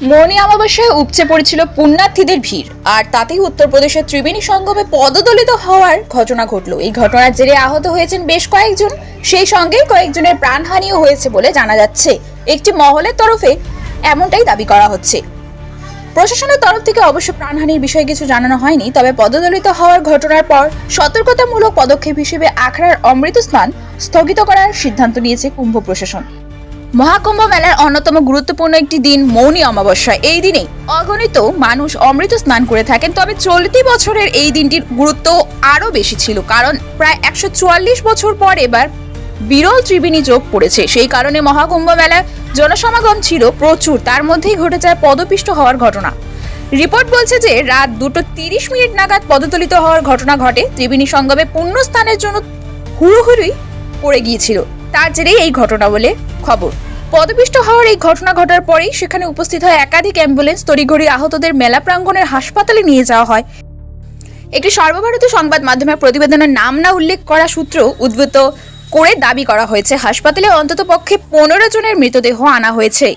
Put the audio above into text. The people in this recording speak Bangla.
মৌনী অমাবস্যায় উপচে পড়েছিল পুণ্যার্থীদের ভিড়, আর তাতেই উত্তরপ্রদেশের ত্রিবেণী সঙ্গমে পদদলিত হওয়ার ঘটনা ঘটল। এই ঘটনার জেরে আহত হয়েছেন বেশ কয়েকজন, সেই সঙ্গেই কয়েকজনের প্রাণহানিও হয়েছে বলে জানা যাচ্ছে। একটি মহলের তরফে এমনটাই দাবি করা হচ্ছে। প্রশাসনের তরফ থেকে অবশ্য প্রাণহানির বিষয়ে কিছু জানানো হয়নি, তবে পদদলিত হওয়ার ঘটনার পর সতর্কতামূলক পদক্ষেপ হিসেবে আখড়ার অমৃত স্নান স্থগিত করার সিদ্ধান্ত নিয়েছে কুম্ভ প্রশাসন। মহাকুম্ভ মেলার অন্যতম গুরুত্বপূর্ণ একটি দিন মৌনী অমাবস্যা। এই দিনে অগণিত মানুষ অমৃত স্নান করে থাকেন, তবে চলতি বছরের এই দিনটির গুরুত্ব আরও বেশি ছিল, কারণ প্রায় একশো চুয়াল্লিশ বছর পর এবার বিরল ত্রিবেণী যোগ পড়েছে। সেই কারণে মহাকুম্ভ মেলার জনসমাগম ছিল প্রচুর, তার মধ্যেই ঘটে যায় পদপিষ্ট হওয়ার ঘটনা। রিপোর্ট বলছে যে রাত দুটো তিরিশ মিনিট নাগাদ পদতলিত হওয়ার ঘটনা ঘটে। ত্রিবেণী সঙ্গমে পুণ্যস্থানের জন্য হুড়োহুড়ি পড়ে গিয়েছিল। তার জেরেই এই ঘটনা বলে খবর। পদপিষ্ট হওয়ার এই ঘটনা ঘটার পরেই সেখানে উপস্থিত হয় একাধিক অ্যাম্বুলেন্স, তড়িঘড়ি আহতদের মেলা প্রাঙ্গণের হাসপাতালে নিয়ে যাওয়া হয়। একটি সর্বভারতীয় সংবাদ মাধ্যমে প্রতিবেদনের নাম না উল্লেখ করা সূত্র উদ্ভূত করে দাবি করা হয়েছে, হাসপাতালে অন্তত পক্ষে পনেরো জনের মৃতদেহ আনা হয়েছে।